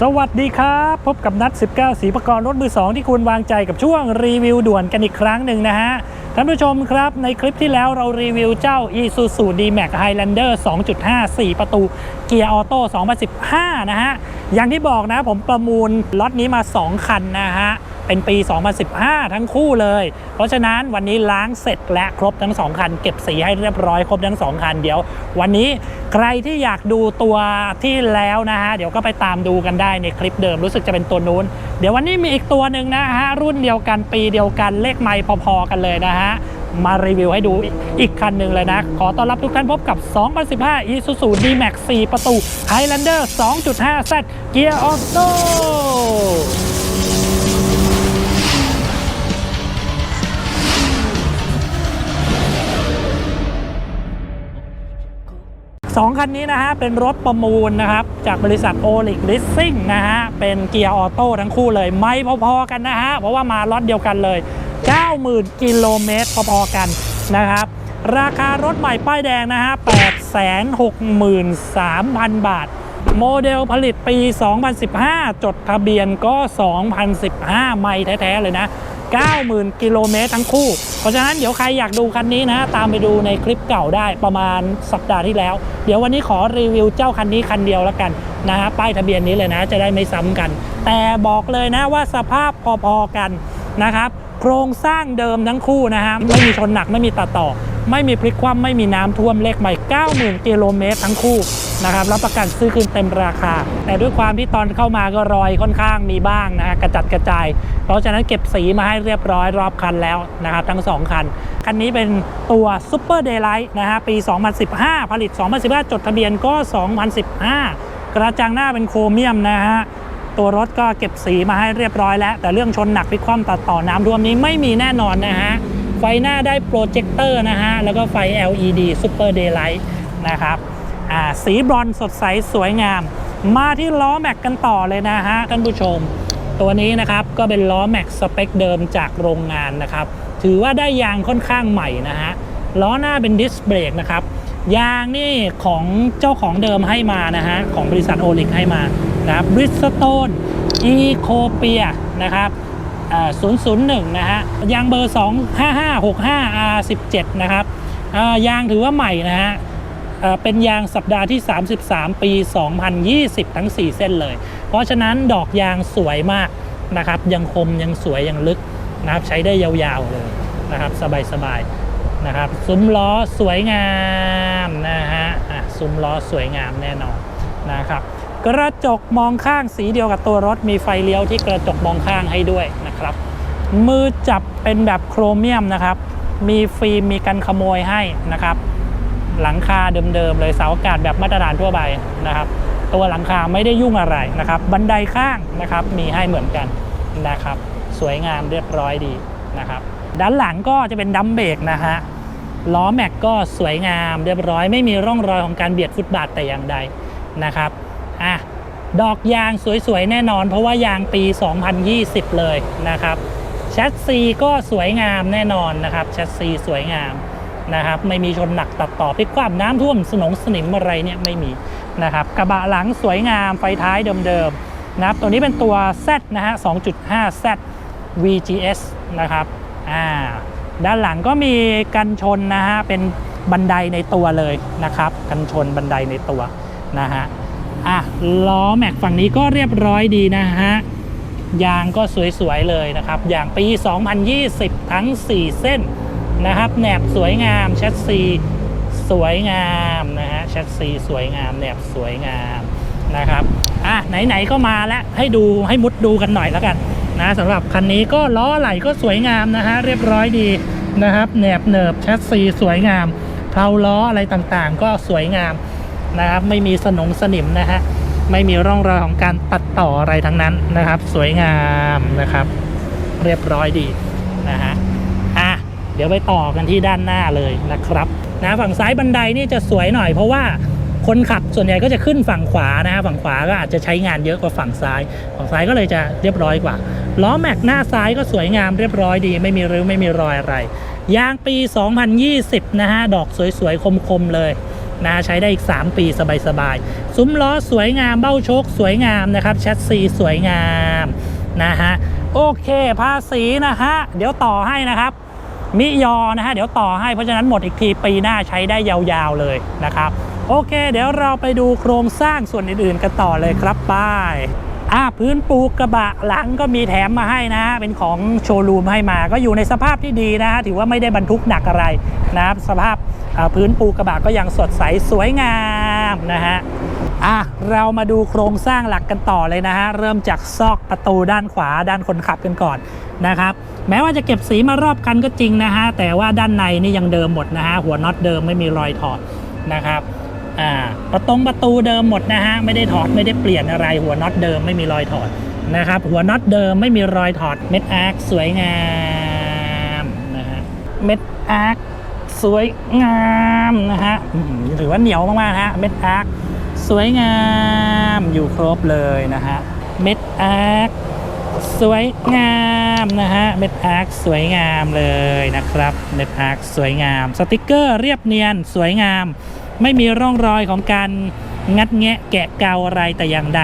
สวัสดีครับ พบกับนัด 19 สีประกรณ์รถมือ 2 ที่คุณวางใจกับช่วงรีวิวด่วนกันอีกครั้งหนึ่งนะฮะ ท่านผู้ชมครับ ในคลิปที่แล้วเรารีวิวเจ้า Isuzu D-Max Highlander 2.5 4 ประตูเกียร์ออโต้ 2015 นะฮะ อย่างที่บอกนะผมประมูลล็อตนี้มา 2 คันนะฮะ เป็นปี 2015 ทั้งคู่เลย เพราะฉะนั้นวันนี้ล้างเสร็จและครบทั้ง 2 คัน เก็บสีให้เรียบร้อยครบทั้ง 2 คันเดี๋ยว วันนี้ใครที่อยากดูตัวที่แล้วนะฮะ เดี๋ยวก็ไปตามดูกันได้ในคลิปเดิมรู้สึกจะเป็นตัวนู้น เดี๋ยววันนี้มีอีกตัวหนึ่งนะฮะ รุ่นเดียวกันปีเดียวกันเลขไม้พอๆกันเลยนะฮะมารีวิวให้ดูอีกคันหนึ่งเลยนะ ขอต้อนรับทุกท่านพบกับ 2015 Isuzu D-Max 4 ประตู Highlander 2.5Z Gear Auto 2คันนี้นะฮะเป็นรถประมูลนะครับจากบริษัทโอลิกลิสซิ่งนะฮะเป็นเกียร์ออโต้ทั้งคู่เลยไม่พอๆกันนะฮะเพราะว่ามารถเดียวกันเลย 90,000 กิโลเมตรพอๆกันนะครับราคารถใหม่ป้ายแดงนะฮะ 863,000 บาท โมเดลผลิตปี 2015 จดทะเบียนก็ 2015 ไม่แท้ ๆ เลยนะ 90,000 กิโลเมตรทั้งคู่ เพราะฉะนั้นเดี๋ยวใครอยากดูคันนี้นะ ตามไปดูในคลิปเก่าได้ประมาณสัปดาห์ที่แล้ว เดี๋ยววันนี้ขอรีวิวเจ้าคันนี้คันเดียวแล้วกันนะฮะป้ายทะเบียนนี้เลยนะ จะได้ไม่ซ้ำกัน แต่บอกเลยนะว่าสภาพพอๆกันนะครับโครงสร้างเดิมทั้งคู่นะฮะไม่มีชนหนักไม่มีตัดต่อ ไม่มีพลิกคว่ำไม่มีน้ำท่วมเลขใหม่ 90,000 กิโลเมตรทั้งคู่ นะครับรับประกันซื้อคืนเต็มราคา แต่ด้วยความที่ตอนเข้ามาก็รอยค่อนข้างมีบ้างนะฮะกระจัดกระจาย เพราะฉะนั้นเก็บสีมาให้เรียบร้อยรอบคันแล้วนะครับทั้ง 2 คัน คันนี้เป็นตัว Super Daylight นะฮะปี 2015 ผลิต 2015 จดทะเบียนก็ 2015 กระจังหน้าเป็นโครเมียมนะฮะตัวรถก็เก็บสีมาให้เรียบร้อยแล้ว แต่เรื่องชนหนักพิคว่ำตัดต่อน้ำท่วมนี้ไม่มีแน่นอนนะฮะไฟหน้าได้โปรเจคเตอร์นะฮะแล้วก็ไฟ LED Super Daylight นะครับ อ่าสีบรอนซ์สดใสสวยงาม มาที่ล้อแม็กกันต่อเลยนะฮะท่านผู้ชม ตัวนี้นะครับก็เป็นล้อแม็กสเปคเดิมจากโรงงานนะครับ ถือว่าได้ยางค่อนข้างใหม่นะฮะล้อหน้าเป็นดิสเบรกนะครับยางนี่ของเจ้าของเดิมให้มานะฮะของบริษัทโอลิกให้มานะครับบริสโตนอีโคเปียนะครับ001 นะฮะ ยางเบอร์ 25565 R17 นะครับยางถือว่าใหม่นะฮะ เป็นยางสัปดาห์ที่ 33 ปี 2020 ทั้ง 4 เส้นเลย เพราะฉะนั้นดอกยางสวยมากนะครับ ยังคมยังสวยยังลึกนะครับ ใช้ได้ยาวๆเลยนะครับ สบายๆนะครับ ซุ้มล้อสวยงามนะฮะอะซุ้มล้อสวยงามแน่นอนนะครับ กระจกมองข้างสีเดียวกับตัวรถ มีไฟเลี้ยวที่กระจกมองข้างให้ด้วยนะครับ มือจับเป็นแบบโครเมียมนะครับ มีฟิล์มมีกันขโมยให้นะครับ หลังคาเดิมๆเลยเสาอากาศแบบมาตรฐานทั่วไปนะครับ ตัวหลังคาไม่ได้ยุ่งอะไรนะครับ บันไดข้างนะครับมีให้เหมือนกันนะครับ สวยงามเรียบร้อยดีนะครับ ด้านหลังก็จะเป็นดัมเบรกนะฮะล้อแม็กก็สวยงามเรียบร้อย ไม่มีร่องรอยของการเบียดฟุตบาทแต่อย่างใดนะครับอะดอกยางสวยๆแน่นอน เพราะว่ายางปี 2020 เลยนะครับแชสซีก็สวยงามแน่นอนนะครับแชสซีสวยงาม นะครับไม่มีชนหนักตัดต่อพลิกคว่ำน้ำท่วมสนงสนิมอะไรเนี่ยไม่มีนะครับกระบะหลังสวยงามไฟท้ายเดิมๆนะครับตัวนี้เป็นตัว Z นะฮะ 2.5 Z VGS นะครับอ่าด้านหลังก็มีกันชนนะฮะเป็นบันไดในตัวเลยนะครับ กันชนบันไดในตัวนะฮะอะล้อแม็กฝั่งนี้ก็เรียบร้อยดีนะฮะยางก็สวยๆเลยนะครับ อย่างปี 2020 ทั้ง 4 เส้น นะครับแหนบสวยงามแชสซีสวยงามนะฮะแชสซีสวยงามแหนบสวยงามนะครับอะไหนๆก็มาแล้วให้ดูให้มุดดูกันหน่อยแล้วกันนะสำหรับคันนี้ก็ล้อไหลก็สวยงามนะฮะเรียบร้อยดีนะครับแหนบเนิบแชสซีสวยงามเพลาล้ออะไรต่างๆ ก็สวยงามนะครับไม่มีสนงสนิมนะฮะไม่มีร่องรอยของการตัดต่ออะไรทั้งนั้นนะครับ สวยงามนะครับ เรียบร้อยดีนะฮะอะ เดี๋ยวไปต่อกันที่ด้านหน้าเลยนะครับนะฝั่งซ้ายบันไดนี่จะสวยหน่อยเพราะว่าคนขับส่วนใหญ่ก็จะขึ้นฝั่งขวานะฮะฝั่งขวาก็อาจจะใช้งานเยอะกว่าฝั่งซ้าย ฝั่งซ้ายก็เลยจะเรียบร้อยกว่าล้อแม็กหน้าซ้ายก็สวยงามเรียบร้อยดี ไม่มีริ้วไม่มีรอยอะไรยางปี 2020 นะฮะดอกสวยๆคมๆเลยนะใช้ได้อีก 3 ปีสบายๆซุ้มล้อสวยงามเบ้าโชคสวยงามนะครับแชสซีสวยงามนะฮะโอเคภาษีนะฮะเดี๋ยวต่อให้นะครับ มิยอนะฮะเดี๋ยวต่อให้เพราะฉะนั้นหมดอีกทีปีหน้าใช้ได้ยาวๆเลยนะครับ โอเค เดี๋ยวเราไปดูโครงสร้างส่วนอื่นๆกันต่อเลยครับป้ายอะพื้นปูกระบะหลังก็มีแถมมาให้นะ เป็นของโชว์รูมให้มา ก็อยู่ในสภาพที่ดีนะฮะถือว่าไม่ได้บรรทุกหนักอะไรนะครับสภาพพื้นปูกระบะก็ยังสดใสสวยงามนะฮะ อะเรามาดูโครงสร้างหลักกันต่อเลยนะฮะ เริ่มจากซอกประตูด้านขวาด้านคนขับกันก่อนนะครับ แม้ว่าจะเก็บสีมารอบคันก็จริงนะฮะ แต่ว่าด้านในนี่ยังเดิมหมดนะฮะ หัวน็อตเดิมไม่มีรอยถอดนะครับอ่าประตงประตูเดิมหมดนะฮะ ไม่ได้ถอดไม่ได้เปลี่ยนอะไร หัวน็อตเดิมไม่มีรอยถอดนะครับ หัวน็อตเดิมไม่มีรอยถอด เม็ดอาร์คสวยงามนะฮะ เม็ดอาร์คสวยงามนะฮะถือว่าเหนียวมากๆฮะ เม็ดอาร์ค สวยงามอยู่ครบเลยนะฮะเม็ดอาร์คสวยงามนะฮะเม็ดอาร์คสวยงามเลยนะครับเม็ดอาร์คสวยงาม สติกเกอร์เรียบเนียนสวยงาม ไม่มีร่องรอยของการงัดแงะแกะเกาอะไรแต่อย่างใด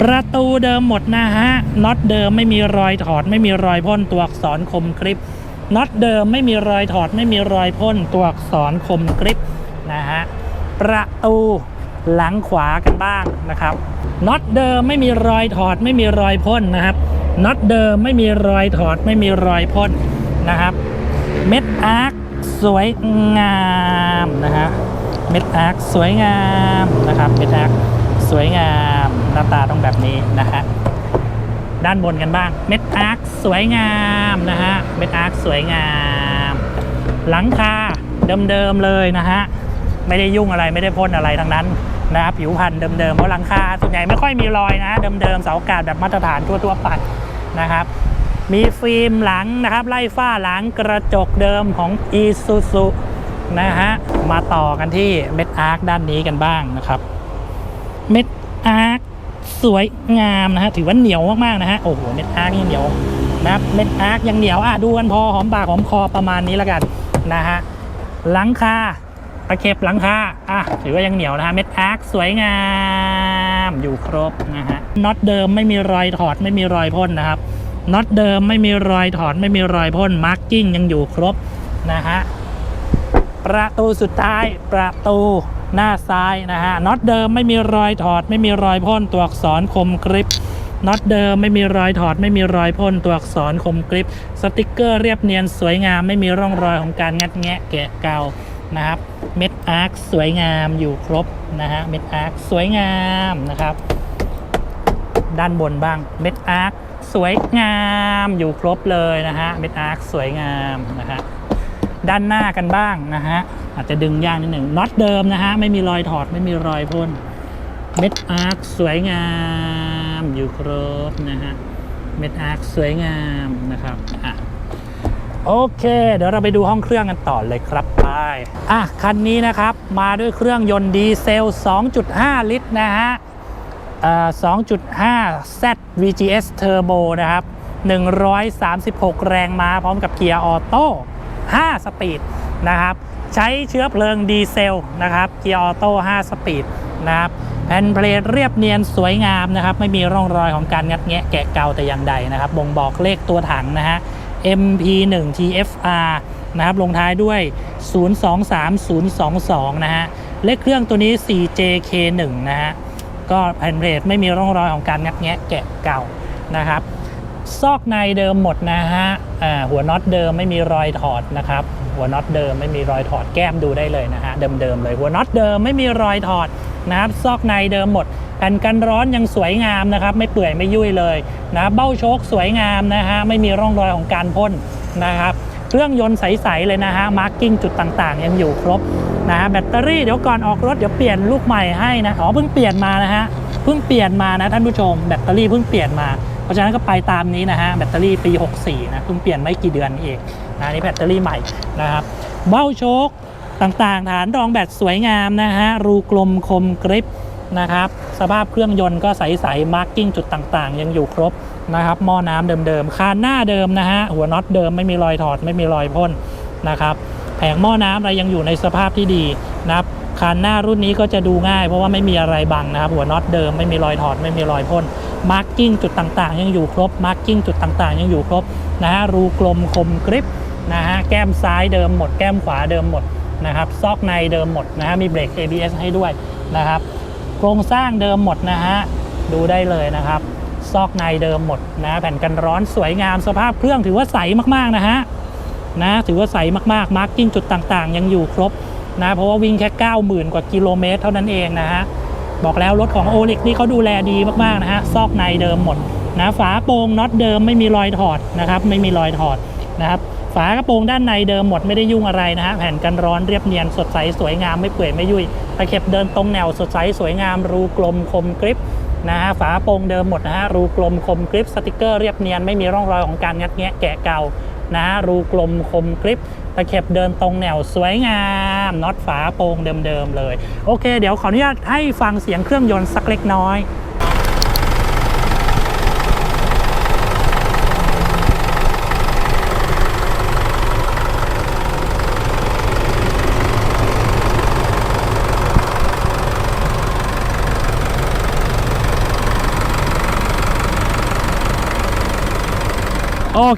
ประตูเดิมหมดนะฮะน็อตเดิมไม่มีรอยถอด ไม่มีรอยพ่นตัวอักษรคมกริบน็อตเดิมไม่มีรอยถอด ไม่มีรอยพ่นตัวอักษรคมกริบนะฮะประตู หลังขวากันบ้างนะครับน็อตเดิมไม่มีรอยถอดไม่มีรอยพ่นนะครับน็อตเดิมไม่มีรอยถอดไม่มีรอยพ่นนะครับ เม็ดอาร์คสวยงามนะฮะเม็ดอาร์คสวยงามนะครับเม็ดอาร์คสวยงามหน้าตาต้องแบบนี้นะฮะด้านบนกันบ้างเม็ดอาร์คสวยงามนะฮะเม็ดอาร์คสวยงาม หลังคาเดิมๆเลยนะฮะไม่ได้ยุ่งอะไรไม่ได้พ่นอะไรทั้งนั้น นะครับผิวพันธุ์เดิมๆเพราะหลังคาส่วนใหญ่ไม่ค่อยมีรอยนะ เดิมๆเสาอากาศแบบมาตรฐานทั่วๆไปนะครับมีฟิล์มหลังนะครับไล่ฝ้าหลังกระจกเดิมของ i s u z u นะฮะมาต่อกันที่เม็ดอาร์คด้านนี้กันบ้างนะครับ เม็ดอาร์คสวยงามนะฮะถือว่าเหนียวมากๆนะฮะโอ้โหเม็ดอาร์คนี่เหนียวนะครับเม็ดอาร์คยังเหนียวอะดูกันพอหอมปากหอมคอประมาณนี้แล้วกันนะฮะหลังคา ตะเข็บหลังคาอะถือว่ายังเหนียวนะฮะเม็ดอาร์คสวยงามอยู่ครบนะฮะน็อตเดิมไม่มีรอยถอดไม่มีรอยพ่นนะครับน็อตเดิมไม่มีรอยถอดไม่มีรอยพ่นมาร์กิ้งยังอยู่ครบนะฮะประตูสุดท้ายประตูหน้าซ้ายนะฮะน็อตเดิมไม่มีรอยถอด ไม่มีรอยพ่นตัวอักษรคมกริบน็อตเดิมไม่มีรอยถอด ไม่มีรอยพ่นตัวอักษรคมกริบสติกเกอร์เรียบเนียนสวยงามไม่มีร่องรอยของการงัดแงะแกะเกา นะครับ เม็ดอาร์คสวยงามอยู่ครบนะฮะ เม็ดอาร์คสวยงามนะครับ ด้านบนบ้าง เม็ดอาร์คสวยงามอยู่ครบเลยนะฮะ เม็ดอาร์คสวยงามนะฮะ ด้านหน้ากันบ้างนะฮะ อาจจะดึงยากนิดหนึ่งน็อตเดิมนะฮะ ไม่มีรอยถอดไม่มีรอยพ่น เม็ดอาร์คสวยงามอยู่ครบนะฮะ เม็ดอาร์คสวยงามนะครับ อะโอเค เดี๋ยวเราไปดูห้องเครื่องกันต่อเลยครับ อะ คันนี้นะครับ มาด้วยเครื่องยนต์ดีเซล 2.5 ลิตรนะฮะ2.5 Z VGS Turbo นะครับ 136 แรงม้าพร้อมกับเกียร์ออโต้ 5 สปีดนะครับ ใช้เชื้อเพลิงดีเซลนะครับ เกียร์ออโต้ 5 สปีดนะครับแผ่นเพลทเรียบเนียนสวยงามนะครับ ไม่มีร่องรอยของการงัดแงะแกะเกาแต่อย่างใดนะครับ บ่งบอกเลขตัวถังนะฮะ MP1 TFR นะครับลงท้ายด้วย 023022 นะฮะเลขเครื่องตัวนี้ 4JK1 นะฮะก็แผ่นเพลทไม่มีร่องรอยของการงัดแงะแกะเก่านะครับ ซอกในเดิมหมดนะฮะหัวน็อตเดิมไม่มีรอยถอดนะครับ หัวน็อตเดิมไม่มีรอยถอดแก้มดูได้เลยนะฮะเดิมๆเลยหัวน็อตเดิมไม่มีรอยถอดนะครับซอกในเดิมหมดแผ่นกันร้อนยังสวยงามนะครับ ไม่เปื่อยไม่ยุ่ยเลยนะเบ้าโชคสวยงามนะฮะไม่มีร่องรอยของการพ่นนะครับ เครื่องยนต์ใส ๆ เลยนะฮะมาร์กิ้งจุดต่างๆ ยังอยู่ครบนะฮะแบตเตอรี่เดี๋ยวก่อนออกรถเดี๋ยวเปลี่ยนลูกใหม่ให้นะอ๋อเพิ่งเปลี่ยนมานะฮะเพิ่งเปลี่ยนมานะท่านผู้ชมแบตเตอรี่เพิ่งเปลี่ยนมาเพราะฉะนั้นก็ไปตามนี้นะฮะแบตเตอรี่ปี 64นะเพิ่งเปลี่ยนไม่กี่เดือนเองนะนี่แบตเตอรี่ใหม่นะครับเบ้าโชคต่างๆ ฐานรองแบตสวยงามนะฮะรูกลมคมกริป นะครับ สภาพเครื่องยนต์ก็ใสๆมาร์กิ้งจุดต่างๆ ยังอยู่ครบนะครับหม้อน้ำเดิมๆคานหน้าเดิมนะฮะหัวน็อตเดิมไม่มีรอยถอดไม่มีรอยพ่นนะครับแผงหม้อน้ำอะไรยังอยู่ในสภาพที่ดีนะครับคานหน้ารุ่นนี้ก็จะดูง่ายเพราะว่าไม่มีอะไรบังนะครับ หัวน็อตเดิมไม่มีรอยถอดไม่มีรอยพ่นมาร์กิ้งจุดต่างๆ ยังอยู่ครบมาร์กิ้งจุดต่างๆ ยังอยู่ครบนะฮะรูกลมคมกริปนะฮะแก้มซ้ายเดิมหมด แก้มขวาเดิมหมดนะครับซอกในเดิมหมดนะฮะมีเบรก ABS ให้ด้วยนะครับ โครงสร้างเดิมหมดนะฮะ ดูได้เลยนะครับ ซอกในเดิมหมดนะ แผ่นกันร้อนสวยงามสภาพเครื่องถือว่าใสมากๆนะฮะนะถือว่าใสมากๆมาร์กิ้งจุดต่างๆ ยังอยู่ครบนะ เพราะว่าวิ่งแค่ 90,000 กว่ากิโลเมตรเท่านั้นเองนะฮะ บอกแล้วรถของโอเลิกนี่เขาดูแลดีมากๆนะฮะ ซอกในเดิมหมดนะฝาโปร่งน็อตเดิมไม่มีรอยถอดนะครับ ไม่มีรอยถอดนะครับ ฝากระโปรงด้านในเดิมหมดไม่ได้ยุ่งอะไรนะฮะแผ่นกันร้อนเรียบเนียนสดใสสวยงามไม่เปื่อยไม่ยุ่ยตะเข็บเดินตรงแนวสดใสสวยงามรูกลมคมกริปนะฮะฝาโปรงเดิมหมดนะฮะรูกลมคมกริปสติกเกอร์เรียบเนียนไม่มีร่องรอยของการงัดแงะแกะเก่านะฮะรูกลมคมกริปตะเข็บเดินตรงแนวสวยงามน็อตฝาโปรงเดิมๆเลย โอเค เดี๋ยวขออนุญาตให้ฟังเสียงเครื่องยนต์สักเล็กน้อย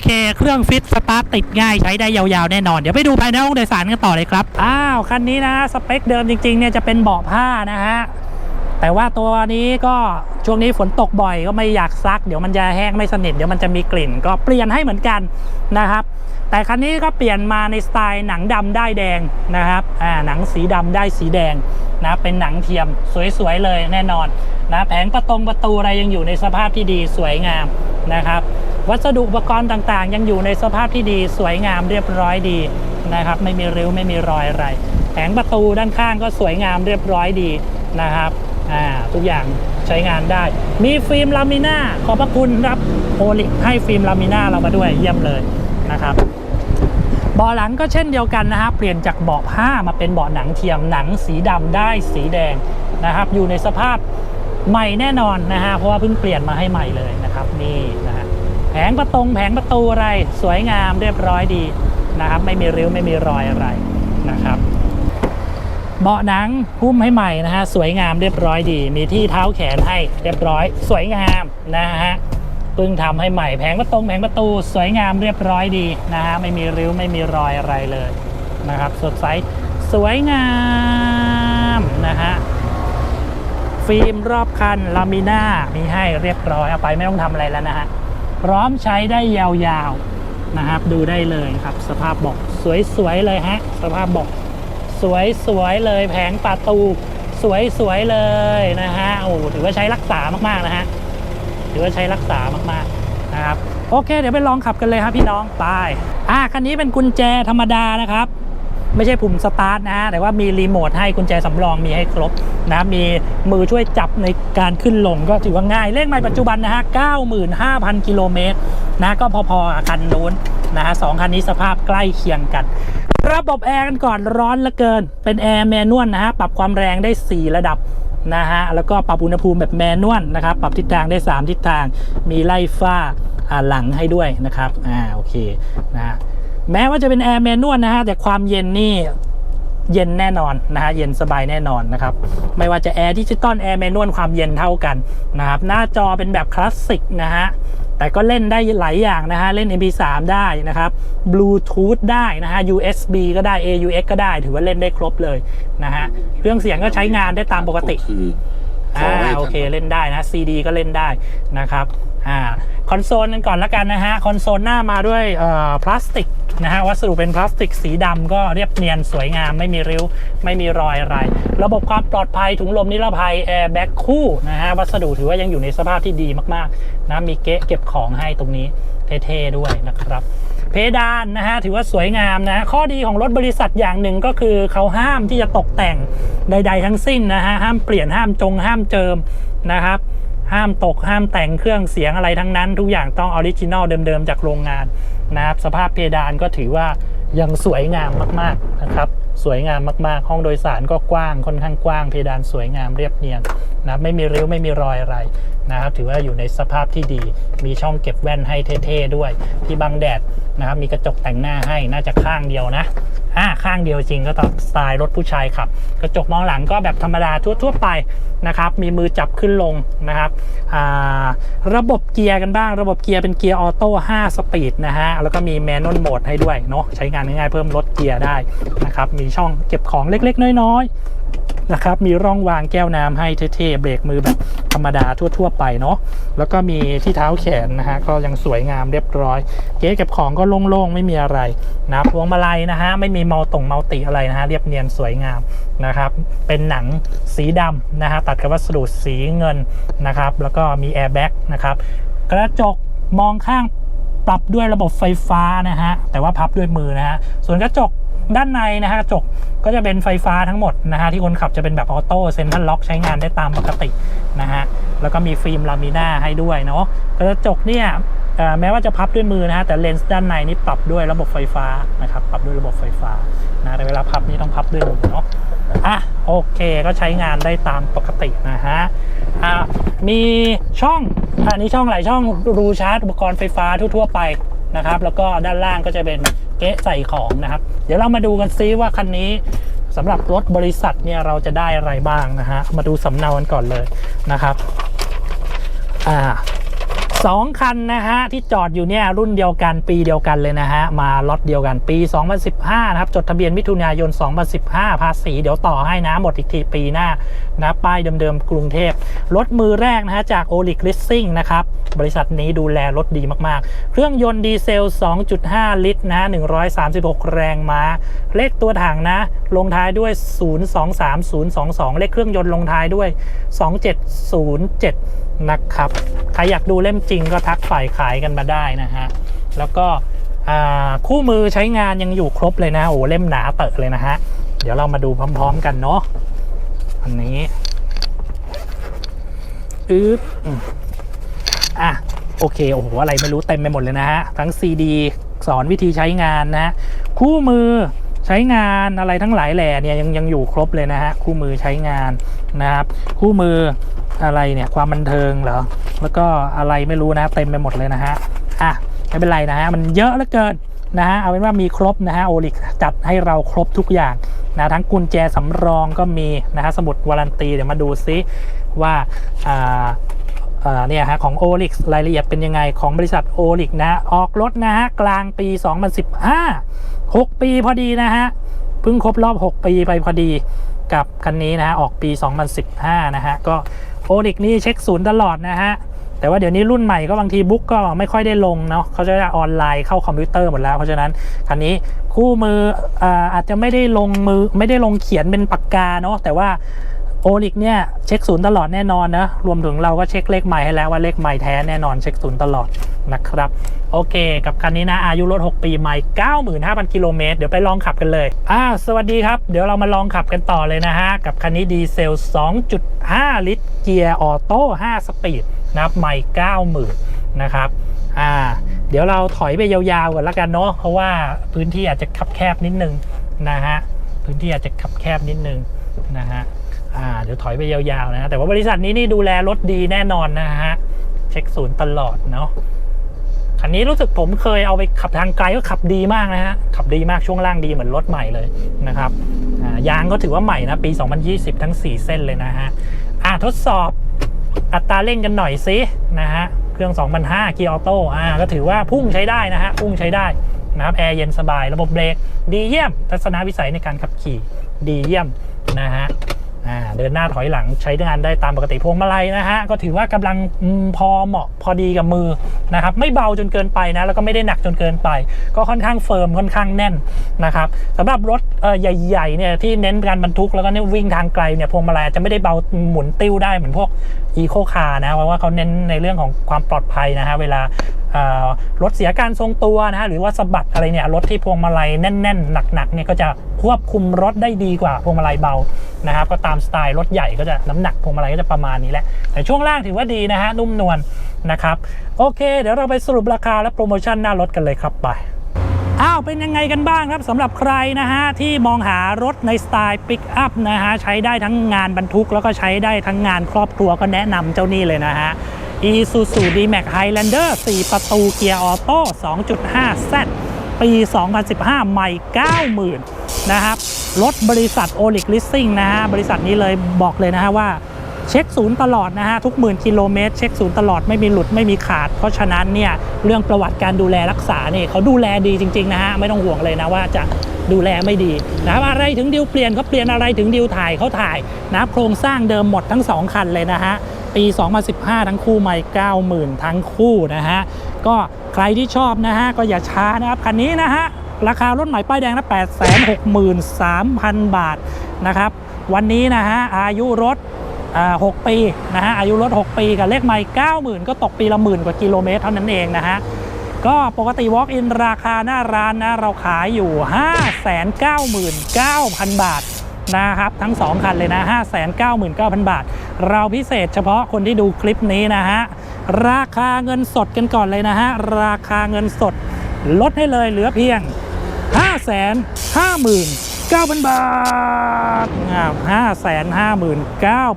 เค เครื่องฟิตสตาร์ทติดง่ายใช้ได้ยาวๆแน่นอนเดี๋ยวไปดูภายในห้องโดยสารกันต่อเลยครับอ้าวคันนี้นะสเปคเดิมจริงๆเนี่ยจะเป็นเบาะผ้านะฮะแต่ว่าตัวนี้ก็ช่วงนี้ฝนตกบ่อยก็ไม่อยากซัก เดี๋ยวมันจะแห้งไม่สนิทเดี๋ยวมันจะมีกลิ่น ก็เปลี่ยนให้เหมือนกันนะครับ แต่คันนี้ก็เปลี่ยนมาในสไตล์หนังดำได้แดงนะครับอ่าหนังสีดำได้สีแดงนะเป็นหนังเทียมสวยๆเลยแน่นอนนะแผงประตงประตูอะไรยังอยู่ในสภาพที่ดีสวยงามนะครับ วัสดุอุปกรณ์ต่างๆ ยังอยู่ในสภาพที่ดีสวยงามเรียบร้อยดีนะครับ ไม่มีริ้วไม่มีรอยอะไรแผงประตูด้านข้างก็สวยงามเรียบร้อยดีนะครับอ่าทุกอย่างใช้งานได้ มีฟิล์มลามิน่าขอบพระคุณครับโอลิให้ฟิล์มลามิน่าเรามาด้วยเยี่ยมเลยนะครับเบาะหลังก็เช่นเดียวกันนะฮะเปลี่ยนจากเบาะผ้ามาเป็นเบาะหนังเทียมหนังสีดำได้สีแดงนะครับ อยู่ในสภาพใหม่แน่นอนนะฮะเพราะว่าเพิ่งเปลี่ยนมาให้ใหม่เลยนะครับนี่นะฮะ แผงประตงแผงประตูอะไรสวยงามเรียบร้อยดีนะครับ ไม่มีริ้วไม่มีรอยอะไรนะครับเบาะหนังหุ้มให้ใหม่นะฮะสวยงามเรียบร้อยดี มีที่เท้าแขนให้เรียบร้อย สวยงามนะฮะเพิ่งทำให้ใหม่แผงประตงแผงประตูสวยงามเรียบร้อยดีนะฮะไม่มีริ้วไม่มีรอยอะไรเลยนะครับ สดใสสวยงามนะฮะฟิล์มรอบคันลามิน่ามีให้เรียบร้อยเอาไปไม่ต้องทำอะไรแล้วนะฮะ พร้อมใช้ได้ยาวๆนะครับ ดูได้เลยครับ สภาพบอกสวยๆเลยฮะสภาพบอกสวยๆเลยแผงประตูสวยๆเลยนะฮะโอ้ถือว่าใช้รักษามากๆนะฮะถือว่าใช้รักษามากๆนะครับโอเค เดี๋ยวไปลองขับกันเลยครับพี่น้องไปอะคันนี้เป็นกุญแจธรรมดานะครับ ไม่ใช่ปุ่มสตาร์ทนะฮะแต่ว่ามีรีโมทให้กุญแจสำรองมีให้ครบนะมีมือช่วยจับในการขึ้นลงก็ถือว่าง่ายเลขไม่ปัจจุบันนะฮะ95,000 กิโลเมตรนะก็พอๆกับคันนู้นนะฮะสองคันนี้สภาพใกล้เคียงกัน ระบบแอร์กันก่อนร้อนเหลือเกิน เป็นแอร์แมนนวลนะฮะปรับความแรงได้ 4 ระดับนะฮะแล้วก็ปรับอุณหภูมิแบบแมนนวลนะครับปรับทิศทางได้ 3 ทิศทางมีไล่ฟ้าอ่าหลังให้ด้วยนะครับอ่าโอเคนะฮะ แม้ว่าจะเป็นแอร์แมนนวลนะฮะแต่ความเย็นนี่เย็นแน่นอนนะฮะเย็นสบายแน่นอนนะครับ ไม่ว่าจะแอร์ดิจิตอลแอร์แมนนวลความเย็นเท่ากันนะครับ หน้าจอเป็นแบบคลาสสิกนะฮะแต่ก็เล่นได้หลายอย่างนะฮะ เล่น MP3 ได้นะครับ Bluetooth ได้นะฮะ USB ก็ได้ AUX ก็ได้ ถือว่าเล่นได้ครบเลยนะฮะ เครื่องเสียงก็ใช้งานได้ตามปกติคือขออ่าให้โอท่านเค เล่นได้นะ CD ก็เล่นได้นะครับ อ่า คอนโซลกันก่อนละกันนะฮะ คอนโซลหน้ามาด้วยเอ่อพลาสติก นะฮะวัสดุเป็นพลาสติกสีดำก็เรียบเนียนสวยงามไม่มีริ้ว ไม่มีรอยอะไร ระบบความปลอดภัยถุงลมนิรภัยแอร์แบ็กคู่นะฮะวัสดุถือว่ายังอยู่ในสภาพที่ดีมากๆนะมีเก๊ะเก็บของให้ตรงนี้เท่ๆด้วยนะครับ เพดานนะฮะถือว่าสวยงามนะข้อดีของรถบริษัทอย่างหนึ่งก็คือเขาห้ามที่จะตกแต่งใด ๆ ทั้งสิ้นนะฮะห้ามเปลี่ยนห้ามจงห้ามเจิมนะครับ ห้ามตกห้ามแต่งเครื่องเสียงอะไรทั้งนั้น ทุกอย่างต้องออริจินอลเดิมๆ จากโรงงานนะครับสภาพเพดานก็ถือว่ายังสวยงามมากๆนะครับสวยงามมากๆ ห้องโดยสารก็กว้างค่อนข้างกว้างเพดานสวยงามเรียบเนียนนะไม่มีริ้วไม่มีรอยอะไร นะครับถือว่าอยู่ในสภาพที่ดี มีช่องเก็บแว่นให้เท่ๆด้วย ที่บังแดดนะครับมีกระจกแต่งหน้าให้น่าจะข้างเดียวนะอ่าข้างเดียวจริงก็ต้องสไตล์รถผู้ชายขับ กระจกมองหลังก็แบบธรรมดาทั่วๆไปนะครับมีมือจับขึ้นลงนะครับอ่าระบบเกียร์กันบ้าง ระบบเกียร์เป็นเกียร์ออโต้5สปีดนะฮะแล้วก็มีแมนนวลโหมดให้ด้วยเนาะใช้งานง่ายๆเพิ่มลดเกียร์ได้นะครับมีช่องเก็บของเล็กๆ น้อยๆนะครับมีร่องวางแก้วน้ำให้เท่ๆเบรกมือแบบธรรมดาทั่วๆไปเนาะแล้วก็มีที่เท้าแขนนะฮะก็ยังสวยงามเรียบร้อย เก๊เก็บของก็โล่งๆไม่มีอะไรนะพวงมาลัยนะฮะไม่มีเมาตรงเมาติอะไรนะฮะเรียบเนียนสวยงามนะครับเป็นหนังสีดำนะฮะตัดกับวัสดุสีเงินนะครับแล้วก็มีแอร์แบ็กนะครับกระจกมองข้างปรับด้วยระบบไฟฟ้านะฮะแต่ว่าพับด้วยมือนะฮะส่วนกระจกด้านในนะฮะกระจกก็จะเป็นไฟฟ้าทั้งหมดนะฮะที่คนขับจะเป็นแบบออโต้เซ็นทรัลล็อกใช้งานได้ตามปกตินะฮะ แล้วก็มีฟิล์มลามิน่าให้ด้วยเนาะกระจกเนี่ยแม้ว่าจะพับด้วยมือนะฮะแต่เลนส์ด้านในนี่ปรับด้วยระบบไฟฟ้านะครับปรับด้วยระบบไฟฟ้านะแต่เวลาพับนี่ต้องพับด้วยมือเนาะอะโอเคก็ใช้งานได้ตามปกตินะฮะอะมีช่องอันนี้ช่องหลายช่องรูชาร์จอุปกรณ์ไฟฟ้าทั่วๆไปนะครับ แล้วก็ด้านล่างก็จะเป็นเก๊ะใส่ของนะครับ เดี๋ยวเรามาดูกันซิว่าคันนี้ สำหรับรถบริษัทเนี่ยเราจะได้อะไรบ้างนะฮะ มาดูสำเนากันก่อนเลยนะครับ อ่าสองคันนะฮะที่จอดอยู่เนี่ยรุ่นเดียวกันปีเดียวกันเลยนะฮะมาล็อตเดียวกันปี 2015 นะครับ จดทะเบียนมิถุนายน 2015 ภาษี เดี๋ยวต่อให้นะ หมดอีกทีปีหน้านะป้ายเดิมๆกรุงเทพรถมือแรกนะฮะจาก o l i c l i s s i n g นะครับ บริษัทนี้ดูแลรถดีมากๆ เครื่องยนต์ดีเซล 2.5 ลิตรนะ136 แรงม้า เลขตัวถังนะ ลงท้ายด้วย 023022 เลขเครื่องยนต์ลงท้ายด้วย 2707 นะครับ ใครอยากดูเล่มจริงก็ทักฝ่ายขายกันมาได้นะฮะ แล้วก็คู่มือใช้งานยังอยู่ครบเลยนะ โอ้เล่มหนาเตอะเลยนะฮะ เดี๋ยวเรามาดูพร้อม ๆ กันเนาะอันนี้อึ๊บ อะโอเคโอ้โหอะไรไม่รู้เต็มไปหมดเลยนะฮะ ทั้งซีดีสอนวิธีใช้งานนะ คู่มือใช้งานอะไรทั้งหลายแหล่เนี่ยยังยังอยู่ครบเลยนะฮะ คู่มือใช้งานนะครับ คู่มืออะไรเนี่ยความบันเทิงเหรอ แล้วก็อะไรไม่รู้นะเต็มไปหมดเลยนะฮะอะไม่เป็นไรนะฮะมันเยอะเหลือเกินนะฮะเอาเป็นว่ามีครบนะฮะโอลิกจัดให้เราครบทุกอย่างนะทั้งกุญแจสำรองก็มีนะฮะสมุดวารันตีเดี๋ยวมาดูซิว่าอ่า เนี่ยฮะของ o l i x รายละเอียดเป็นยังไงของบริษัท o l i x นะ ออกรถนะฮะกลางปี 2015 6 ปีพอดีนะฮะเพิ่งครบรอบ 6 ปีไปพอดีกับคันนี้นะฮะออกปี 2015 นะฮะก็ o l i x นี่เช็คศูนย์ตลอดนะฮะแต่ว่าเดี๋ยวนี้รุ่นใหม่ก็บางทีบุ๊กก็ไม่ค่อยได้ลงเนาะเขาจะออนไลน์เข้าคอมพิวเตอร์หมดแล้ว เพราะฉะนั้นคันนี้คู่มืออาอาจจะไม่ได้ลงมือไม่ได้ลงเขียนเป็นปากกาเนาะแต่ว่า โอลิกเนี่ยเช็คศูนย์ตลอดแน่นอนนะ รวมถึงเราก็เช็คเลขใหม่ให้แล้วว่าเลขใหม่แท้แน่นอนเช็คศูนย์ตลอดนะครับ โอเค กับคันนี้นะอายุรถ 6 ปีใหม่ 95,000 กิโลเมตร เดี๋ยวไปลองขับกันเลยอ่าสวัสดีครับ เดี๋ยวเรามาลองขับกันต่อเลยนะฮะ กับคันนี้ดีเซล 2.5 ลิตร เกียร์ออโต้ 5 สปีดนะครับใหม่ 90,000 นะครับอ่าเดี๋ยวเราถอยไปยาวๆก่อนละกันเนาะเพราะว่าพื้นที่อาจจะคับแคบนิดนึงนะฮะพื้นที่อาจจะคับแคบนิดนึงนะฮะ อ่าเดี๋ยวถอยไปยาวๆนะ แต่ว่าบริษัทนี้นี่ดูแลรถดีแน่นอนนะฮะ เช็คศูนย์ตลอดเนาะคันนี้รู้สึกผมเคยเอาไปขับทางไกลก็ขับดีมากนะฮะ ขับดีมากช่วงล่างดีเหมือนรถใหม่เลยนะครับยางก็ถือว่าใหม่นะปี 2020 ทั้ง 4 เส้นเลยนะฮะอ่าทดสอบอัตราเร่งกันหน่อยสินะฮะ เครื่อง 2005 เกียร์ออโต้อ่าก็ถือว่าพุ่งใช้ได้นะฮะ พุ่งใช้ได้นะครับแอร์เย็นสบายระบบเบรกดีเยี่ยม ทัศนวิสัยในการขับขี่ดีเยี่ยมนะฮะ เดินหน้าถอยหลังใช้งานได้ตามปกติพวงมาลัยนะฮะก็ถือว่ากำลังพอเหมาะพอดีกับมือนะครับไม่เบาจนเกินไปนะแล้วก็ไม่ได้หนักจนเกินไป ก็ค่อนข้างเฟิร์มค่อนข้างแน่นนะครับสำหรับรถใหญ่ๆเนี่ยที่เน้นการบรรทุกแล้วก็เนี่ยวิ่งทางไกลเนี่ยพวงมาลัยอาจจะไม่ได้เบาหมุนติ้วได้เหมือนพวกอีโคคาร์นะเพราะว่าเขาเน้นในเรื่องของความปลอดภัยนะฮะเวลา รถเสียการทรงตัวนะฮะหรือว่าสะบัดอะไรเนี่ยรถที่พวงมาลัยแน่น ๆ หนักๆเนี่ยก็จะควบคุมรถได้ดีกว่าพวงมาลัยเบานะครับก็ตามสไตล์รถใหญ่ก็จะน้ำหนักพวงมาลัยก็จะประมาณนี้แหละแต่ช่วงล่างถือว่าดีนะฮะนุ่มนวลนะครับโอเค เดี๋ยวเราไปสรุปราคาและโปรโมชั่นหน้ารถกันเลยครับไปอ้าวเป็นยังไงกันบ้างครับสำหรับใครนะฮะที่มองหารถในสไตล์ปิกอัพนะฮะใช้ได้ทั้งงานบรรทุกแล้วก็ใช้ได้ทั้งงานครอบครัวก็แนะนำเจ้านี่เลยนะฮะ Isuzu D-Max Highlander 4 ประตูเกียร์ออโต้ 2.5 Z ปี 2015 ใหม่ 90,000 นะครับ รถบริษัท o l i x Leasing นะฮะ บริษัทนี้เลยบอกเลยนะฮะว่าเช็คศูนย์ตลอดนะฮะ ทุกหมื่นกิโลเมตรเช็คศูนย์ตลอดไม่มีหลุดไม่มีขาด เพราะฉะนั้นเนี่ย เรื่องประวัติการดูแลรักษาเนี่ยเขาดูแลดีจริง ๆ นะฮะ ไม่ต้องห่วงเลยนะว่าจะดูแลไม่ดีนะครับอะไรถึงดิวเปลี่ยนเขาเปลี่ยนอะไรถึงดิวถ่ายเขาถ่ายนะโครงสร้างเดิมหมดทั้ง 2 คันเลยนะฮะ ปี 2015 ทั้งคู่ใหม่ 90,000 ทั้งคู่นะฮะ ก็ใครที่ชอบนะฮะ ก็อย่าช้านะครับ คันนี้นะฮะ ราคารถใหม่ป้ายแดงนะ863,000 บาทนะครับ วันนี้นะฮะ อายุรถอ่า6ปีนะฮะ อายุรถ 6 ปีกับเลขใหม่ 90,000 ก็ตกปีละหมื่นกว่ากิโลเมตรเท่านั้นเองนะฮะก็ปกติ Walk in ราคาหน้าร้านนะ เราขายอยู่ 599,000 บาท นะครับ ทั้ง 2 คันเลยนะ 599,000 บาท เราพิเศษเฉพาะคนที่ดูคลิปนี้นะฮะ ราคาเงินสดกันก่อนเลยนะฮะ ราคาเงินสดลดให้เลยเหลือเพียง 5 5 9 0 0 0 บาท5 5 9 0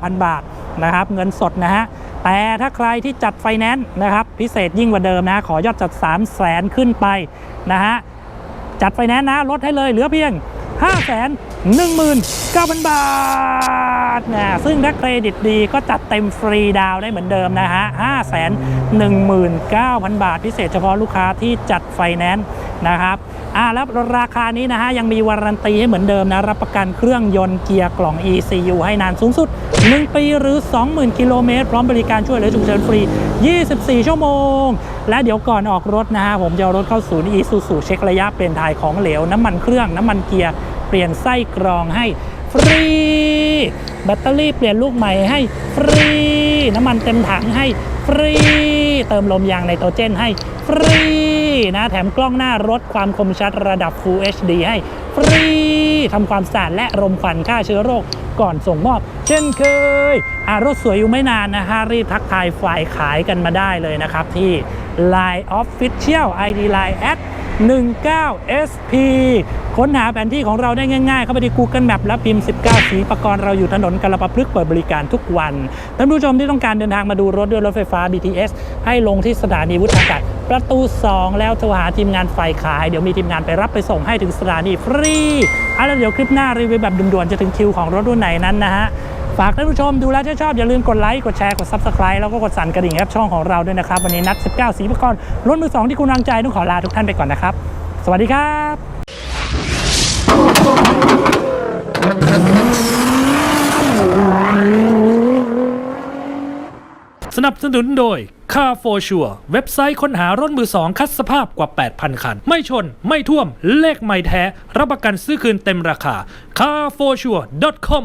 0 0 บาทนะครับ เงินสดนะฮะแต่ถ้าใครที่จัดไฟแนนซ์นะครับ พิเศษยิ่งกว่าเดิมนะ ขอยอดจัด 3 0 0แสนขึ้นไปนะฮะ จัดไฟแนนซ์นะลดให้เลยเหลือเพียง5 1 9 0 0 0 บาทนะซึ่งถ้าเครดิตดีก็จัดเต็มฟรีดาวได้เหมือนเดิมนะฮะ 5 1 9 0 0 0 บาท พิเศษเฉพาะลูกค้าที่จัดไฟแนนซ์นะครับอ่าแล้วราคานี้นะฮะ ยังมีวารันตีให้เหมือนเดิมนะ รับประกันเครื่องยนต์เกียร์กล่อง ECU ให้นานสูงสุด 1 ปีหรือ 20,000 กิโลเมตร พร้อมบริการช่วยเหลือฉุกเฉินฟรี 24 ชั่วโมง และเดี๋ยวก่อนออกรถนะฮะผมจะเอารถเข้าศูนย์ Isuzu เช็คระยะเปลี่ยนถ่ายของเหลวน้ำมันเครื่องน้ำมันเกียร์ เปลี่ยนไส้กรองให้ฟรีแบตเตอรี่เปลี่ยนลูกใหม่ให้ฟรี น้ำมันเต็มถังให้ฟรี เติมลมยางไนโตรเจนให้ฟรีนะแถมกล้องหน้ารถความคมชัดระดับ Full HD ให้ฟรีทำความสะอาดและรมควันฆ่าเชื้อโรคก่อนส่งมอบ เช่นเคยอารถสวยอยู่ไม่นานนะฮะรีบทักทายฝ่ายขายกันมาได้เลยนะครับที่ Line Official ID Line 19SP ค้นหาแผนที่ของเราได้ง่ายๆ เข้าไปที่ Google Map แล้วพิมพ์ 19 สีประกรณ์เราอยู่ถนนกาลปะพฤกษ์เปิดบริการทุกวันท่านผู้ชมที่ต้องการเดินทางมาดูรถด้วยรถไฟฟ้า BTS ให้ลงที่สถานีวุฒากาศประตู 2 แล้วโทรหาทีมงานฝ่ายขาย เดี๋ยวมีทีมงานไปรับไปส่งให้ถึงสถานีฟรีอะแล้วเดี๋ยวคลิปหน้ารีวิวแบบด่วนๆจะถึงคิวของรถรุ่นไหนนั้นนะฮะ ฝากท่านผู้ชมดูแล้วถ้าชอบอย่าลืมกดไลค์ กดแชร์ กด Subscribe แล้วก็กดสั่นกระดิ่งแอปช่องของเราด้วยนะครับ วันนี้นัด 19 สีประกรรุ่นมือ2ที่คุณรังใจต้องขอลาทุกท่านไปก่อนนะครับ สวัสดีครับ สนับสนุนโดย Car for Sure เว็บไซต์ค้นหารถมือสองคัดสภาพกว่า 8,000 คัน ไม่ชน ไม่ท่วม เลขไม่แท้ รับประกันซื้อคืนเต็มราคา carforsure.com